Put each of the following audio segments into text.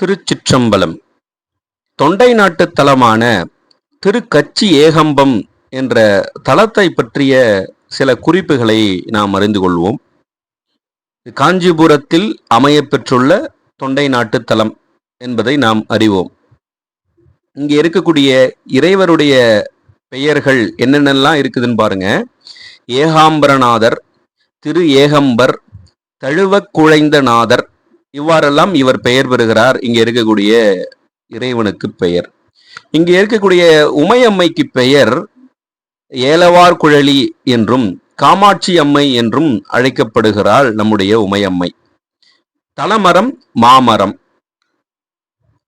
திருச்சிற்றம்பலம். தொண்டை நாட்டு தலமான திருக்கச்சி ஏகம்பம் என்ற தலத்தை பற்றிய சில குறிப்புகளை நாம் அறிந்து கொள்வோம். காஞ்சிபுரத்தில் அமையப்பெற்றுள்ள தொண்டை நாட்டு தலம் என்பதை நாம் அறிவோம். இங்கே இருக்கக்கூடிய இறைவருடைய பெயர்கள் என்னென்னலாம் இருக்குதுன்னு பாருங்க. ஏகாம்பரநாதர் திரு ஏகம்பர் தழுவக்குழைந்தநாதர் இவ்வாறெல்லாம் இவர் பெயர் பெறுகிறார். இங்க இருக்கக்கூடிய இறைவனுக்கு பெயர். இங்கே இருக்கக்கூடிய உமையம்மைக்கு பெயர் ஏலவார் குழலி என்றும் காமாட்சி அம்மை என்றும் அழைக்கப்படுகிறாள் நம்முடைய உமையம்மை. தலமரம் மாமரம்.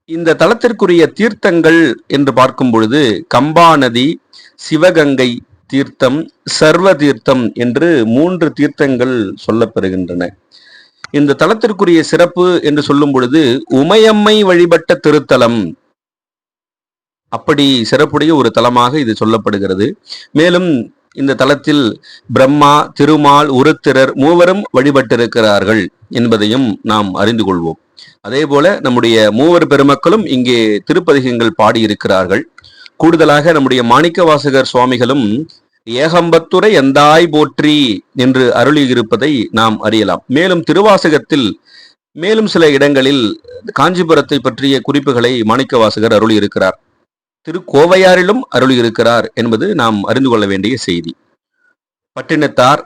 இந்த தலத்திற்குரிய தீர்த்தங்கள் என்று பார்க்கும் பொழுது கம்பா நதி சிவகங்கை தீர்த்தம் சர்வ தீர்த்தம் என்று மூன்று தீர்த்தங்கள் சொல்லப்பெறுகின்றன இந்த தலத்திற்குரிய சிறப்பு என்று சொல்லும் பொழுது உமையம்மை வழிபட்ட திருத்தலம். அப்படி சிறப்புடைய ஒரு தலமாக இது சொல்லப்படுகிறது. மேலும் இந்த தலத்தில் பிரம்மா திருமால் உருத்திரர் மூவரும் வழிபட்டிருக்கிறார்கள் என்பதையும் நாம் அறிந்து கொள்வோம். அதே போல நம்முடைய மூவர் பெருமக்களும் இங்கே திருப்பதிகங்கள் பாடியிருக்கிறார்கள். கூடுதலாக நம்முடைய மாணிக்க வாசகர் சுவாமிகளும் ஏகம்பத்துரை எந்தாய் போற்றி என்று அருளியிருப்பதை நாம் அறியலாம். மேலும் திருவாசகத்தில் மேலும் சில இடங்களில் காஞ்சிபுரத்தை பற்றிய குறிப்புகளை மாணிக்க வாசகர் அருளியிருக்கிறார். திருக்கோவையாரிலும் அருளியிருக்கிறார் என்பது நாம் அறிந்து கொள்ள வேண்டிய செய்தி. பட்டினத்தார்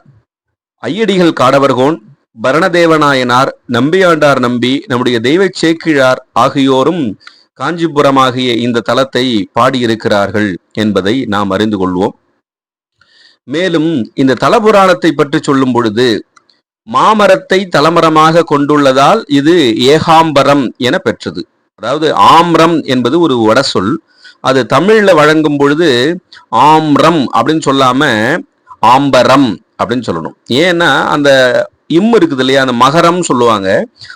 ஐயடிகள் காடவர்கோன் பரணதேவநாயனார் நம்பியாண்டார் நம்பி நம்முடைய தெய்வ சேக்கிழார் ஆகியோரும் காஞ்சிபுரமாகிய இந்த தலத்தை பாடியிருக்கிறார்கள் என்பதை நாம் அறிந்து கொள்வோம். மேலும் இந்த தலபுராணத்தை பற்றி சொல்லும் பொழுது மாமரத்தை தலமரமாக கொண்டுள்ளதால் இது ஏகாம்பரம் என பெற்றது. அதாவது ஆம்ரம் என்பது ஒரு வடசொல். அது தமிழ்ல வழங்கும் பொழுது ஆம்ரம் அப்படின்னு சொல்லாம ஆம்பரம் அப்படின்னு சொல்லணும். ஏன்னா அந்த இம் இருக்குது இல்லையா? அந்த மகரம் சொல்லுவாங்க.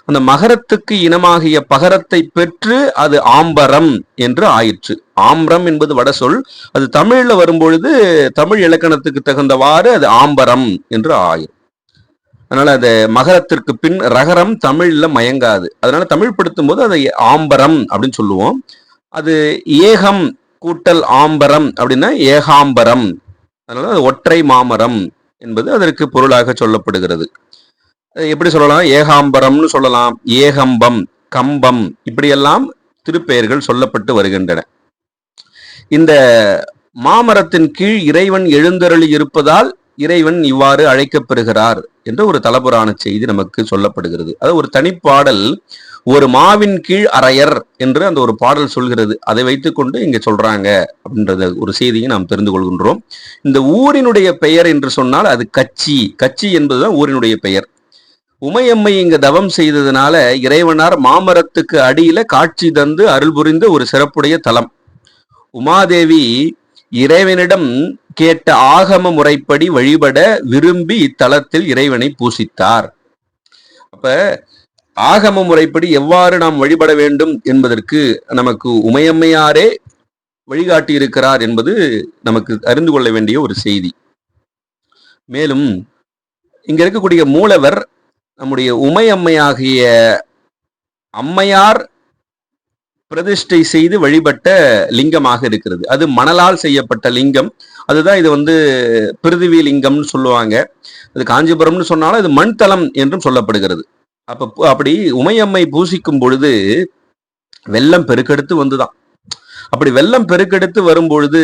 அந்த மகரத்துக்கு இனமாகிய பகரத்தை பெற்று அது ஆம்பரம் என்று ஆயிற்று. ஆம்பரம் என்பது வட சொல். அது தமிழ்ல வரும்பொழுது தமிழ் இலக்கணத்துக்கு தகுந்தவாறு அது ஆம்பரம் என்று ஆயிரும் அதனால அது மகரத்திற்கு பின் ரகரம் தமிழ்ல மயங்காது. அதனால தமிழ் படுத்தும் போது அதை ஆம்பரம் அப்படின்னு சொல்லுவோம். அது ஏகம் கூட்டல் ஆம்பரம் அப்படின்னா ஏகாம்பரம். அதனால அது ஒற்றை மாமரம் என்பது அதற்கு பொருளாக சொல்லப்படுகிறது. எப்படி சொல்லலாம்? ஏகாம்பரம்னு சொல்லலாம். ஏகம்பம் கம்பம் இப்படியெல்லாம் திருப்பெயர்கள் சொல்லப்பட்டு வருகின்றன. இந்த மாமரத்தின் கீழ் இறைவன் எழுந்தருளி இருப்பதால் இறைவன் இவ்வாறு அழைக்கப்பெறுகிறார் என்ற ஒரு தலபுராண செய்தி நமக்கு சொல்லப்படுகிறது. அது ஒரு தனிப்பாடல். ஒரு மாவின் கீழ் அறையர் என்று அந்த ஒரு பாடல் சொல்கிறது. அதை வைத்துக்கொண்டு இங்க சொல்றாங்க அப்படின்றத ஒரு செய்தியை நாம் தெரிந்து கொள்கின்றோம். இந்த ஊரினுடைய பெயர் என்று சொன்னால் அது கச்சி. கச்சி என்பதுதான் ஊரினுடைய பெயர். உமையம்மை இங்க தவம் செய்ததுனால இறைவனார் மாமரத்துக்கு அடியில காட்சி தந்து அருள் புரிந்த ஒரு சிறப்புடைய தலம். உமாதேவி இறைவனிடம் கேட்ட ஆகம முறைப்படி வழிபட விரும்பி இத்தலத்தில் இறைவனை பூசித்தார். அப்ப ஆகம முறைப்படி எவ்வாறு நாம் வழிபட வேண்டும் என்பதற்கு நமக்கு உமையம்மையாரே வழிகாட்டி இருக்கிறார் என்பது நமக்கு அறிந்து கொள்ள வேண்டிய ஒரு செய்தி. மேலும் இங்க இருக்கக்கூடிய மூலவர் நம்முடைய உமையம்மையாகிய அம்மையார் பிரதிஷ்டை செய்து வழிபட்ட லிங்கமாக இருக்கிறது. அது மணலால் செய்யப்பட்ட லிங்கம். அதுதான் இது வந்து பிருதிவி லிங்கம்னு சொல்லுவாங்க. அது காஞ்சிபுரம்னு சொன்னாலும் அது மண் தலம் என்றும் சொல்லப்படுகிறது. அப்ப அப்படி உமையம்மை பூசிக்கும் பொழுது வெள்ளம் பெருக்கெடுத்து வந்துதான். அப்படி வெள்ளம் பெருக்கெடுத்து வரும் பொழுது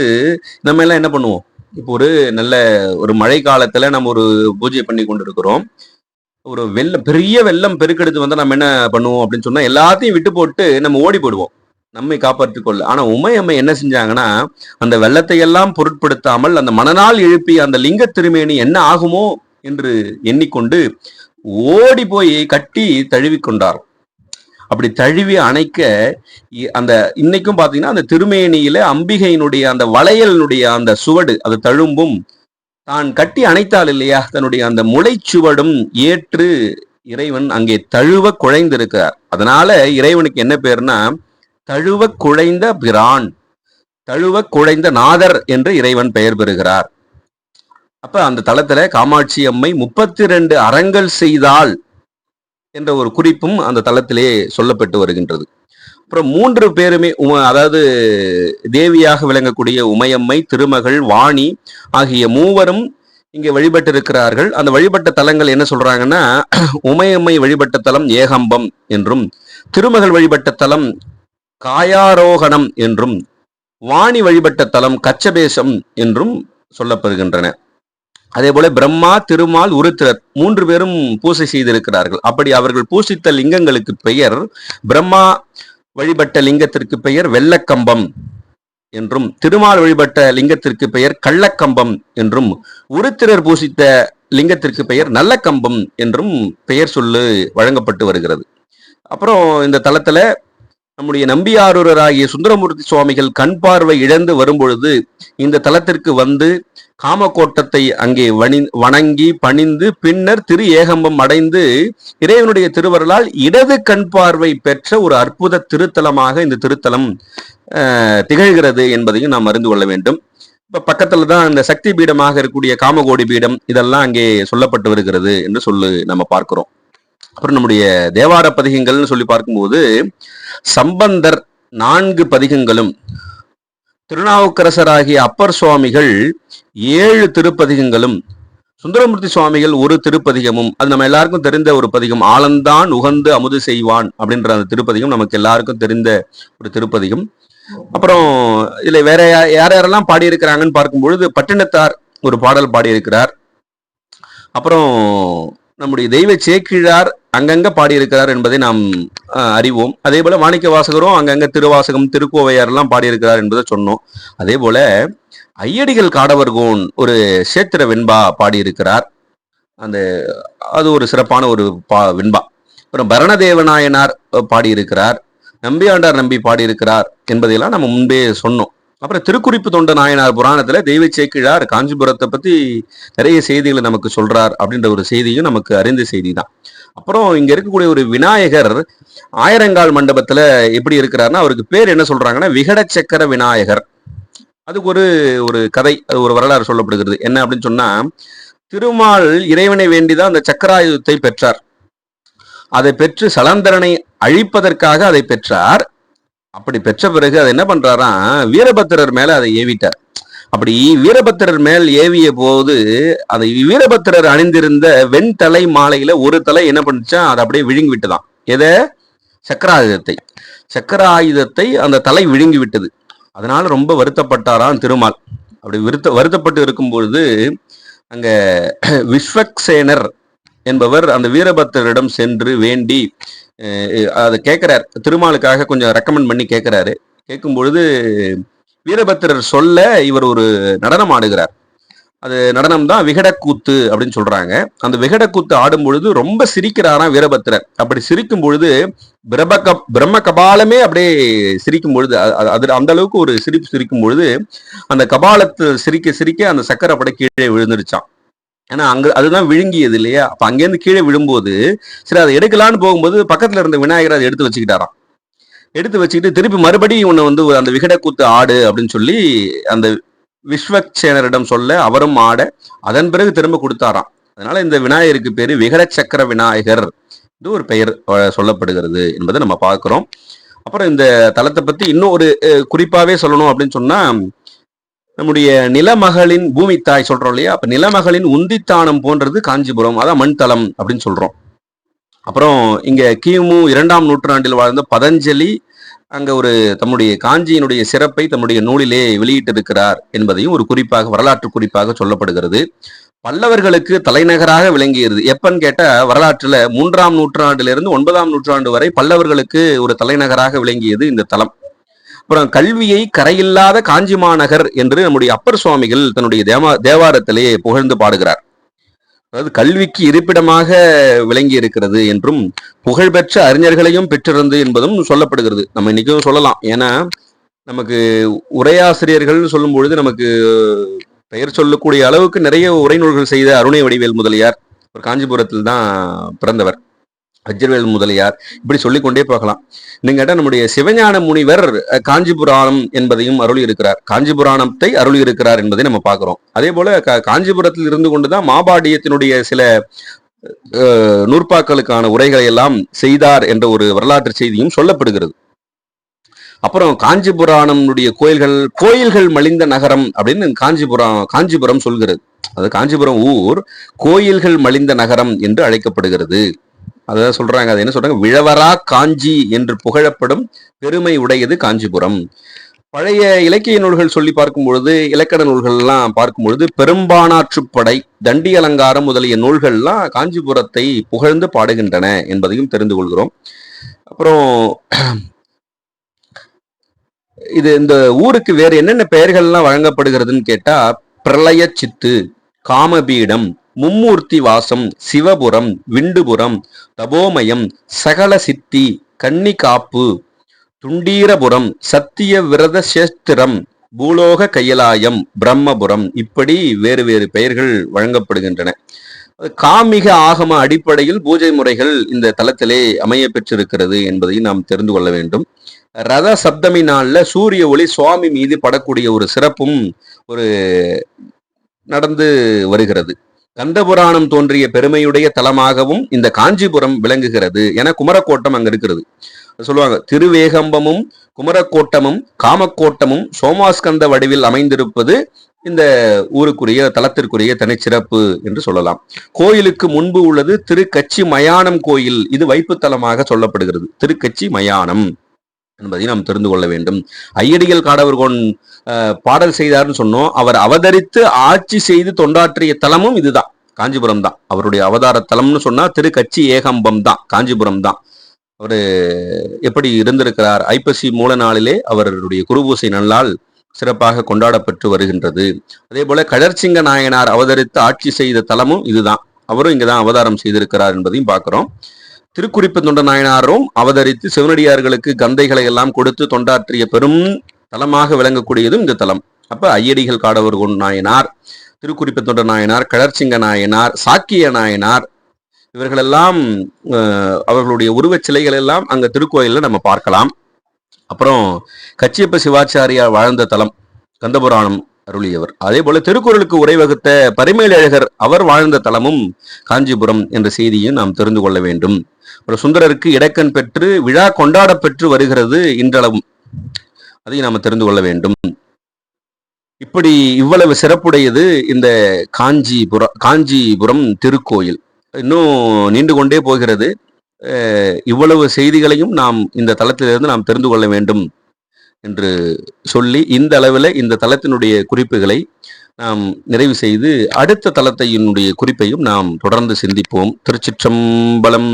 நம்ம எல்லாம் என்ன பண்ணுவோம்? இப்போ ஒரு நல்ல ஒரு மழை காலத்துல நம்ம ஒரு பூஜை பண்ணி கொண்டு இருக்கிறோம் ஒரு வெள்ளம் பெரிய வெள்ளம் பெருக்கெடுத்து வந்து நம்ம என்ன பண்ணுவோம் அப்படின்னு சொன்னா எல்லாத்தையும் விட்டு போட்டு நம்ம ஓடி போடுவோம் நம்மை காப்பாற்றிக்கொள்ள கொள்ள. ஆனா உமையம்மை என்ன செஞ்சாங்கன்னா அந்த வெள்ளத்தை எல்லாம் பொருட்படுத்தாமல் அந்த மனநாள் எழுப்பிய அந்த லிங்க திருமேனி என்ன ஆகுமோ என்று எண்ணிக்கொண்டு ஓடி போய் கட்டி தழுவி கொண்டார். அப்படி தழுவி அணைக்க அந்த இன்னைக்கும் பாத்தீங்கன்னா அந்த திருமேனியில அம்பிகையினுடைய அந்த வளையலினுடைய அந்த சுவடு அது தழும்பும் தான் கட்டி அணைத்தாள் இல்லையா? தன்னுடைய அந்த முளைச்சுவடும் ஏற்று இறைவன் அங்கே தழுவ குழைந்திருக்கிறார். அதனால இறைவனுக்கு என்ன பேர்னா தழுவ குழைந்த பிரான் தழுவ குழைந்த நாதர் என்று இறைவன் பெயர் பெறுகிறார். அப்ப அந்த தளத்துல காமாட்சி அம்மை முப்பத்தி ரெண்டு அறங்கள் செய்தால் என்ற ஒரு குறிப்பும் அந்த தளத்திலே சொல்லப்பட்டு வருகின்றது. அப்புறம் மூன்று பேருமே உம- அதாவது தேவியாக விளங்கக்கூடிய உமையம்மை திருமகள் வாணி ஆகிய மூவரும் இங்கே வழிபட்டிருக்கிறார்கள். அந்த வழிபட்ட தலங்கள் என்ன சொல்றாங்கன்னா உமையம்மை வழிபட்ட தலம் ஏகம்பம் என்றும் திருமகள் வழிபட்ட தலம் காயாரோகணம் என்றும் வாணி வழிபட்ட தலம் கச்சபேசம் என்றும் சொல்லப்படுகின்றன. அதே போல பிரம்மா திருமால் உருத்திரர் மூன்று பேரும் பூசை செய்திருக்கிறார்கள். அப்படி அவர்கள் பூசித்த லிங்கங்களுக்கு பெயர் பிரம்மா வழிபட்ட லிங்கத்திற்கு பெயர் வெள்ளக்கம்பம் என்றும் திருமால் வழிபட்ட லிங்கத்திற்கு பெயர் கள்ளக்கம்பம் என்றும் உருத்திரர் பூசித்த லிங்கத்திற்கு பெயர் நல்லக்கம்பம் என்றும் பெயர் சொல்லு வழங்கப்பட்டு வருகிறது. அப்புறம் இந்த தளத்துல நம்முடைய நம்பியாரூரராகிய சுந்தரமூர்த்தி சுவாமிகள் கண் பார்வை இழந்து வரும்பொழுது இந்த தலத்திற்கு வந்து காமக்கோட்டத்தை அங்கே வணி வணங்கி பணிந்து பின்னர் திரு ஏகம்பம் அடைந்து இறைவனுடைய திருவருளால் இடது கண் பார்வை பெற்ற ஒரு அற்புத திருத்தலமாக இந்த திருத்தலம் திகழ்கிறது என்பதையும் நாம் அறிந்து கொள்ள வேண்டும். இப்ப பக்கத்துல தான் இந்த சக்தி பீடமாக இருக்கக்கூடிய காமகோடி பீடம் இதெல்லாம் அங்கே சொல்லப்பட்டு வருகிறது என்று சொல்லு நம்ம பார்க்கிறோம். அப்புறம் நம்முடைய தேவார பதிகங்கள்னு சொல்லி பார்க்கும்போது சம்பந்தர் நான்கு பதிகங்களும் திருநாவுக்கரசராகிய அப்பர் சுவாமிகள் ஏழு திருப்பதிகங்களும் சுந்தரமூர்த்தி சுவாமிகள் ஒரு திருப்பதிகமும் அது நம்ம எல்லாருக்கும் தெரிந்த ஒரு பதிகம் ஆலந்தான் உகந்து அமுது செய்வான் அப்படின்ற அந்த திருப்பதிகம் நமக்கு எல்லாருக்கும் தெரிந்த ஒரு திருப்பதிகம். அப்புறம் இதுல வேற யார் யாரெல்லாம் பாடியிருக்கிறாங்கன்னு பார்க்கும்பொழுது பட்டினத்தார் ஒரு பாடல் பாடியிருக்கிறார். அப்புறம் நம்முடைய தெய்வ சேக்கிழார் அங்கங்க பாடியிருக்கிறார் என்பதை நாம் அறிவோம். அதே போல மாணிக்க வாசகரும் அங்கங்க திருவாசகம் திருக்கோவையார் எல்லாம் பாடியிருக்கிறார் என்பதை சொன்னோம். அதே போல ஐயடிகள் காடவர்கோன் ஒரு சேத்திர வெண்பா பாடியிருக்கிறார். அந்த அது ஒரு சிறப்பான ஒரு பா வெண்பா. அப்புறம் பரணதேவநாயனார் பாடியிருக்கிறார். நம்பியாண்டார் நம்பி பாடியிருக்கிறார் என்பதையெல்லாம் நம்ம முன்பே சொன்னோம். அப்புறம் திருக்குறிப்பு தொண்ட நாயனார் புராணத்துல தெய்வ சேக்கிழார் காஞ்சிபுரத்தை பத்தி நிறைய செய்திகளை நமக்கு சொல்றார் அப்படின்ற ஒரு செய்தியும் நமக்கு அறிந்த செய்தி தான் அப்புறம் இங்க இருக்கக்கூடிய ஒரு விநாயகர் ஆயிரங்கால் மண்டபத்துல எப்படி இருக்கிறாருன்னா அவருக்கு பேர் என்ன சொல்றாங்கன்னா விகட சக்கர விநாயகர். அதுக்கு ஒரு ஒரு கதை அது ஒரு வரலாறு சொல்லப்படுகிறது. என்ன அப்படின்னு சொன்னா திருமால் இறைவனை வேண்டிதான் அந்த சக்கராயுதத்தை பெற்றார். அதை பெற்று சலந்தரனை அழிப்பதற்காக அதை பெற்றார். அப்படி பெற்ற பிறகு அதை என்ன பண்றாராம் வீரபத்திரர் மேல அதை ஏவிட்டார். அப்படி வீரபத்திரர் மேல் ஏவிய போது அதை வீரபத்திரர் அணிந்திருந்த வெண்தலை மாலையில ஒரு தலை என்ன பண்ணுச்சா அதை அப்படியே விழுங்கி விட்டுதான் எதை? சக்கராயுதத்தை. சக்கராயுதத்தை அந்த தலை விழுங்கி விட்டது அதனால ரொம்ப வருத்தப்பட்டாராம் திருமால். அப்படி வருத்த வருத்தப்பட்டு இருக்கும் பொழுது அங்க விஸ்வக்சேனர் என்பவர் அந்த வீரபத்திரரிடம் சென்று வேண்டி அதை கேட்கிறார். திருமாலுக்காக கொஞ்சம் ரெக்கமெண்ட் பண்ணி கேட்கிறாரு. கேட்கும் பொழுது வீரபத்திரர் சொல்ல இவர் ஒரு நடனம் ஆடுகிறார். அது நடனம் தான் விகடக்கூத்து அப்படின்னு சொல்றாங்க. அந்த விகடக்கூத்து ஆடும் பொழுது ரொம்ப சிரிக்கிறாராம் வீரபத்திரர். அப்படி சிரிக்கும் பொழுது பிரம்ம கப் பிரம்ம கபாலமே அப்படியே சிரிக்கும் பொழுது அது அந்த அளவுக்கு ஒரு சிரிப்பு சிரிக்கும் பொழுது அந்த கபாலத்தை சிரிக்க சிரிக்க அந்த சக்கரை அப்படியே கீழே விழுந்துருச்சான் ஏன்னா அங்க அதுதான் விழுங்கியது இல்லையா? அப்ப அங்கேருந்து கீழே விழும்போது சரி அதை எடுக்கலான்னு போகும்போது பக்கத்துல இருந்த விநாயகர் அதை எடுத்து வச்சுக்கிட்டாராம். எடுத்து வச்சுக்கிட்டு திருப்பி மறுபடியும் உன்னை வந்து அந்த விகடக்கூத்து ஆடு அப்படின்னு சொல்லி அந்த விஸ்வக்சேனரிடம் சொல்ல அவரும் ஆட அதன் பிறகு திரும்ப கொடுத்தாராம். அதனால இந்த விநாயகருக்கு பேரு விகட சக்கர விநாயகர் இது ஒரு பெயர் சொல்லப்படுகிறது என்பதை நம்ம பார்க்கிறோம். அப்புறம் இந்த தலத்தை பத்தி இன்னும் ஒரு குறிப்பாவே சொல்லணும் அப்படின்னு சொன்னா நம்முடைய நிலமகளின் பூமி தாய் சொல்றோம் இல்லையா? அப்ப நிலமகளின் உந்தித்தானம் போன்றது காஞ்சிபுரம் அதான் மண் தலம் அப்படின்னு சொல்றோம். அப்புறம் இங்கே கிமு இரண்டாம் நூற்றாண்டில் வாழ்ந்த பதஞ்சலி அங்கே ஒரு தம்முடைய காஞ்சியினுடைய சிறப்பை தம்முடைய நூலிலே வெளியிட்டிருக்கிறார் என்பதையும் ஒரு குறிப்பாக வரலாற்று குறிப்பாக சொல்லப்படுகிறது. பல்லவர்களுக்கு தலைநகராக விளங்கியது. எப்பன்னு கேட்டால் வரலாற்றுல மூன்றாம் நூற்றாண்டிலிருந்து ஒன்பதாம் நூற்றாண்டு வரை பல்லவர்களுக்கு ஒரு தலைநகராக விளங்கியது இந்த தலம். அப்புறம் கல்வியை கரையில்லாத காஞ்சி மாநகர் என்று நம்முடைய அப்பர் சுவாமிகள் தன்னுடைய தேவா தேவாரத்திலே புகழ்ந்து பாடுகிறார். அதாவது கல்விக்கு இருப்பிடமாக விளங்கி இருக்கிறது என்றும் புகழ்பெற்ற அறிஞர்களையும் பெற்றிருந்து என்பதும் சொல்லப்படுகிறது. நம்ம இன்னைக்கும் சொல்லலாம். ஏன்னா நமக்கு உரையாசிரியர்கள்னு சொல்லும் பொழுது நமக்கு பெயர் சொல்லக்கூடிய அளவுக்கு நிறைய உரைநூல்கள் செய்த அருணை வடிவேல் முதலியார் ஒரு காஞ்சிபுரத்தில் தான் பிறந்தவர். வஜ்ரவேல் முதலியார். இப்படி சொல்லிக்கொண்டே போகலாம். நீங்க கேட்டால் நம்முடைய சிவஞான முனிவர் காஞ்சிபுராணம் என்பதையும் அருளி இருக்கிறார் காஞ்சிபுராணத்தை அருளி இருக்கிறார் என்பதை நம்ம பார்க்கிறோம். அதே போல கா- காஞ்சிபுரத்தில் இருந்து கொண்டுதான் மாபாடியத்தினுடைய சில நூற்பாக்களுக்கான உரைகளை எல்லாம் செய்தார் என்ற ஒரு வரலாற்று செய்தியும் சொல்லப்படுகிறது. அப்புறம் காஞ்சிபுராணம்னுடைய கோயில்கள் கோயில்கள் மலிந்த நகரம் அப்படின்னு காஞ்சிபுரம் காஞ்சிபுரம் சொல்கிறது. அது காஞ்சிபுரம் ஊர் கோயில்கள் மலிந்த நகரம் என்று அழைக்கப்படுகிறது. அதான் சொல்றாங்க அது என்ன சொல்றாங்க? விழவரா காஞ்சி என்று புகழப்படும் பெருமை உடையது காஞ்சிபுரம். பழைய இலக்கிய நூல்கள் சொல்லி பார்க்கும் பொழுது இலக்கண நூல்கள்லாம் பார்க்கும் பொழுது பெரும்பானாற்றுப்படை தண்டி அலங்காரம் முதலிய நூல்கள்லாம் காஞ்சிபுரத்தை புகழ்ந்து பாடுகின்றன என்பதையும் தெரிந்து கொள்கிறோம். அப்புறம் இது இந்த ஊருக்கு வேறு என்னென்ன பெயர்கள்லாம் வழங்கப்படுகிறதுன்னு கேட்டா பிரளய சித்து காமபீடம் மும்மூர்த்தி வாசம் சிவபுரம் விண்டுபுரம் தபோமயம் சகல சித்தி கன்னிகாப்பு துண்டீரபுரம் சத்திய விரத சேஸ்திரம் பூலோக கையலாயம் பிரம்மபுரம் இப்படி வேறு வேறு பெயர்கள் வழங்கப்படுகின்றன. காமிக ஆகம அடிப்படையில் பூஜை முறைகள் இந்த தலத்திலே அமைய பெற்றிருக்கிறது என்பதையும் நாம் தெரிந்து கொள்ள வேண்டும். ரத சப்தமி நாளில் சூரிய ஒளி சுவாமி மீது படக்கூடிய ஒரு சிறப்பும் ஒரு நடந்து வருகிறது. கந்தபுராணம் தோன்றிய பெருமையுடைய தலமாகவும் இந்த காஞ்சிபுரம் விளங்குகிறது என குமரக்கோட்டம் அங்க இருக்கிறது. சொல்லுவாங்க திருவேகம்பமும் குமரக்கோட்டமும் காமக்கோட்டமும் சோமாஸ்கந்த வடிவில் அமைந்திருப்பது இந்த ஊருக்குரிய தலத்திற்குரிய தனிச்சிறப்பு என்று சொல்லலாம். கோயிலுக்கு முன்பு உள்ளது திருக்கச்சி மயானம் கோயில். இது வைப்பு தலமாக சொல்லப்படுகிறது. திருக்கச்சி மயானம் என்பதை நாம் தெரிந்து கொள்ள வேண்டும். ஐயடிகள் காடவர்கோன் பாடல் செய்தார்னு சொன்னோம். அவர் அவதரித்து ஆட்சி செய்து தொண்டாற்றிய தலமும் இதுதான். காஞ்சிபுரம் தான். அவருடைய அவதார தலம்னு சொன்னா திருக்கச்சி ஏகம்பம் தான். காஞ்சிபுரம் தான். அவரு எப்படி இருந்திருக்கிறார்? ஐப்பசி மூல நாளிலே அவருடைய குருபூசை நல்லால் சிறப்பாக கொண்டாடப்பட்டு வருகின்றது. அதே போல கழற்சிங்க நாயனார் அவதரித்து ஆட்சி செய்த தலமும் இதுதான். அவரும் இங்கதான் அவதாரம் செய்திருக்கிறார் என்பதையும் பார்க்கிறோம். திருக்குறிப்பு தொண்ட நாயனாரும் அவதரித்து சிவனடியார்களுக்கு கந்தைகளை எல்லாம் கொடுத்து தொண்டாற்றிய பெரும் தலமாக விளங்கக்கூடியதும் இந்த தலம். அப்ப ஐயடிகள் காடவர் கொண் நாயனார் திருக்குறிப்பு தொண்ட நாயனார் கழற்சிங்க நாயனார் சாக்கிய நாயனார் இவர்களெல்லாம் அவர்களுடைய உருவச் சிலைகள் எல்லாம் அங்க திருக்கோயிலில் நம்ம பார்க்கலாம். அப்புறம் கச்சியப்ப சிவாச்சாரியார் வாழ்ந்த தலம் கந்தபுராணம். அருளியவர். அதே போல திருக்குறளுக்கு உரை வகுத்த பரிமேலழகர் அவர் வாழ்ந்த தலமும் காஞ்சிபுரம் என்ற செய்தியும் நாம் தெரிந்து கொள்ள வேண்டும். ஒரு சுந்தரருக்கு இடக்கண் பெற்று விழா கொண்டாட பெற்று வருகிறது இன்றளவும். அதையும் நாம் தெரிந்து கொள்ள வேண்டும். இப்படி இவ்வளவு சிறப்புடையது இந்த காஞ்சிபுரம் காஞ்சிபுரம் திருக்கோயில். இன்னும் நீண்டு கொண்டே போகிறது. இவ்வளவு செய்திகளையும் நாம் இந்த தளத்திலிருந்து நாம் தெரிந்து கொள்ள வேண்டும். என்று சொல்லி இந்த அளவில் இந்த தளத்தினுடைய குறிப்புகளை நாம் நிறைவு செய்து அடுத்த தளத்தையினுடைய குறிப்பையும் நாம் தொடர்ந்து சிந்திப்போம். திருச்சிற்றம்பலம்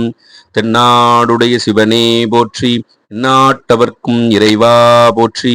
தென்னாடுடைய சிவனே போற்றி நாட்டவர்க்கும் இறைவா போற்றி.